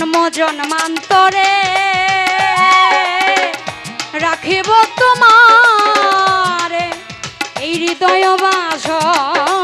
জন্ম জন্মান্তরে রাখিব তোমার এই হৃদয় বাসন।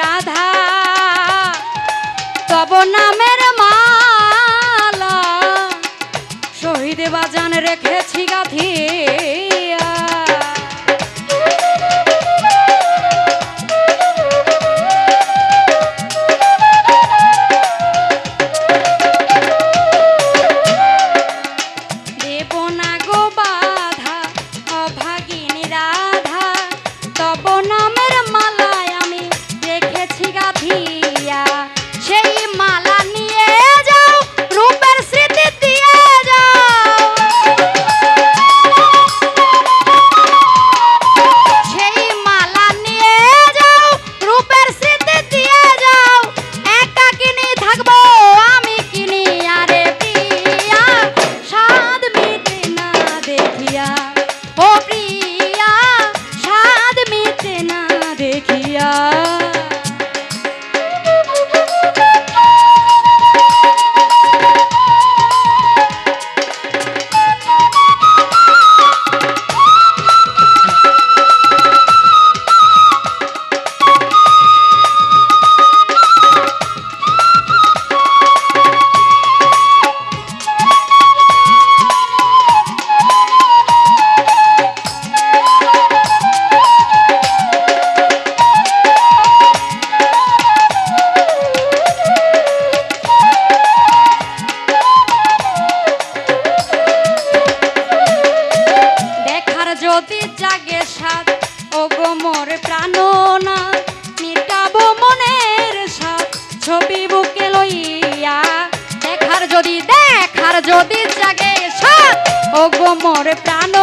রাধা। তব নামে প্রাণ